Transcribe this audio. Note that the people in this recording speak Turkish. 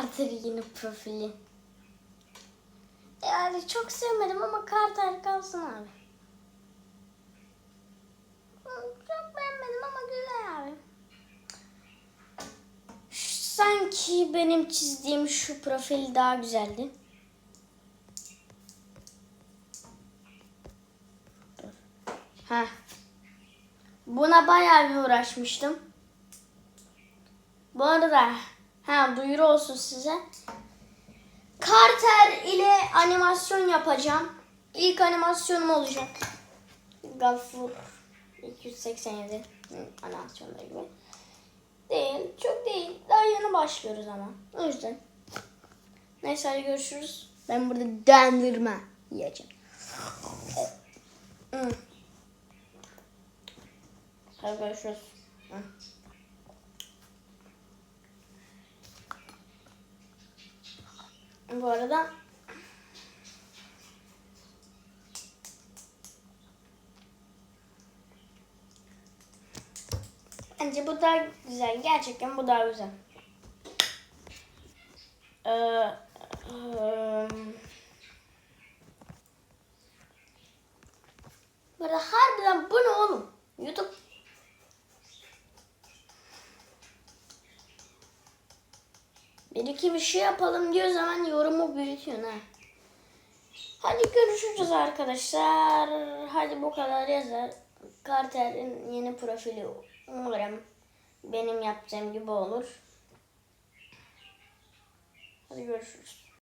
Carter yeni profili. Yani çok sevmedim ama Carter kalsın abi. Hı, Çok beğenmedim ama güzel abi. Sanki benim çizdiğim şu profil daha güzeldi. Ha. Buna bayağı bir uğraşmıştım. Bu arada ha duyuru olsun size. Carter ile animasyon yapacağım. İlk animasyonum olacak. Gafur 287 Hı, animasyonları gibi. Değil, çok değil. Daha yeni başlıyoruz ama. O yüzden. Neyse hadi görüşürüz. Ben burada dondurma yiyeceğim. Hadi görüşürüz. Hı. Bu arada Bence bu daha güzel. Gerçekten bu daha güzel. Ee, eee, bu arada harbiden bu ne oğlum? YouTube Bir iki bir şey yapalım diyor zaman yorumu büyütüyorsun ha. Hadi görüşürüz arkadaşlar. Hadi bu kadar yazar. Carter'in yeni profili umarım benim yapacağım gibi olur. Hadi görüşürüz.